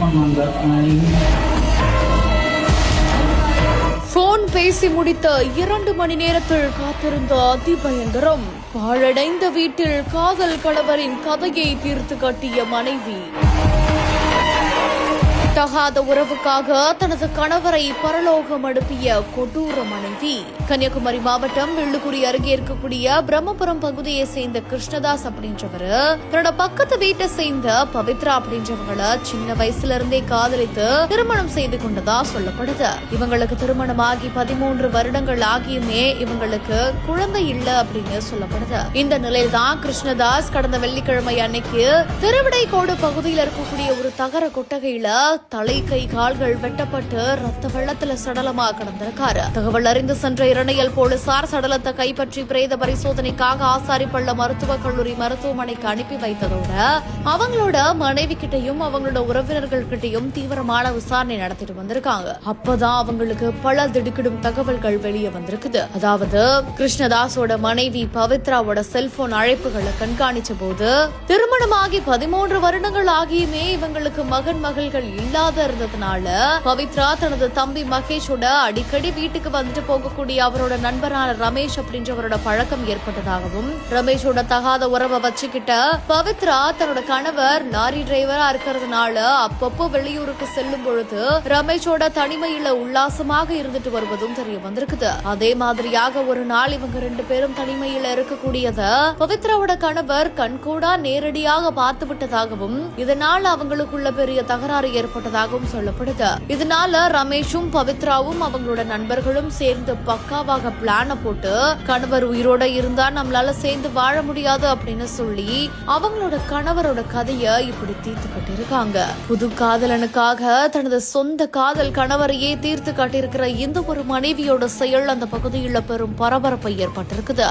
பண்ணுவாங்க? போன் பேசி முடித்த இரண்டு மணி நேரத்தில் காத்திருந்த அதிபயங்கரம் பாழடைந்த வீட்டில் காதல் கணவரின் கதையை தீர்த்து கட்டிய மனைவி. தகாத உறவுக்காக தனது கணவரை பரலோகம் அனுப்பிய கொடூர மனைவி. கன்னியாகுமரி மாவட்டம் வெள்ளுக்குடி அருகே இருக்கக்கூடிய பிரம்மபுரம் பகுதியை சேர்ந்த கிருஷ்ணதாஸ் அப்படின்றவர் தன்னோட பக்கத்து வீட்டை சேர்ந்த பவித்ரா அப்படின்றவங்கள சின்ன வயசுல இருந்தே காதலித்து திருமணம் செய்து கொண்டதா சொல்லப்படுது. இவங்களுக்கு திருமணம் ஆகி பதிமூன்று வருடங்கள் ஆகியுமே இவங்களுக்கு குழந்தை இல்ல அப்படின்னு சொல்லப்படுது. இந்த நிலையில்தான் கிருஷ்ணதாஸ் கடந்த வெள்ளிக்கிழமை அன்னைக்கு திருவிடைக்கோடு பகுதியில் இருக்கக்கூடிய ஒரு தகர கொட்டகையில தலை கை கால்கள் வெட்டப்பட்டு ரத்த வெள்ளத்துல சடலமா கிடந்திருக்காரு. தகவல் அறிந்து சென்ற இரணையல் போலீசார் சடலத்தை கைப்பற்றி பிரேத பரிசோதனைக்காக ஆசாரிப்பள்ள மருத்துவக் கல்லூரி மருத்துவமனைக்கு அனுப்பி வைத்ததோட அவங்களோட மனைவி கிட்டையும் அவங்களோட உறவினர்கள் கிட்டையும் தீவிரமான விசாரணை நடத்திட்டு வந்திருக்காங்க. அப்பதான் அவங்களுக்கு பல திடுக்கிடும் தகவல்கள் வெளியே வந்திருக்குது. அதாவது கிருஷ்ணதாஸோட மனைவி பவித்ராவோட செல்போன் அழைப்புகளை கண்காணிச்ச போது திருமணமாகி பதிமூன்று வருடங்கள் ஆகியுமே இவங்களுக்கு மகன் மகள்கள் இல்லாத இருந்ததுனால பவித்ரா தனது தம்பி மகேஷோட அடிக்கடி வீட்டுக்கு வந்துட்டு போகக்கூடிய அவரோட நண்பரான ரமேஷ் அப்படின்றவரோட பழக்கம் ஏற்பட்டதாகவும் ரமேஷோட தகாத உறவை வச்சுக்கிட்ட பவித்ரா தன்னோட கணவர் லாரி டிரைவரா இருக்கிறதுனால அப்பப்போ வெளியூருக்கு செல்லும் பொழுது ரமேஷோட தனிமையில உல்லாசமாக இருந்துட்டு வருவதும் தெரிய வந்திருக்குது. அதே மாதிரியாக ஒரு நாள் இவங்க ரெண்டு பேரும் தனிமையில இருக்கக்கூடியத பவித்ராவோட கணவர் கண்கூடா நேரடியாக பார்த்து விட்டதாகவும் இதனால அவங்களுக்குள்ள பெரிய தகராறு ஏற்பட்டதாகவும் சொல்லப்படுது. இதனால ரமேஷும் பவித்ராவும் அவங்களோட நண்பர்களும் சேர்ந்து பக்காவாக பிளான போட்டு கணவர் உயிரோட இருந்தா நம்மளால சேர்ந்து வாழ முடியாது அப்படின்னு சொல்லி அவங்களோட கணவரோட கதைய இப்படி தீர்த்து கட்டிருக்காங்க புது காதலனுக்காக தனது சொந்த காதல் கணவரையே தீர்த்து காட்டியிருக்கிற இந்த ஒரு மனைவியோட செயல் அந்த பகுதியில் பெரும் பரபரப்பை ஏற்பட்டிருக்குது.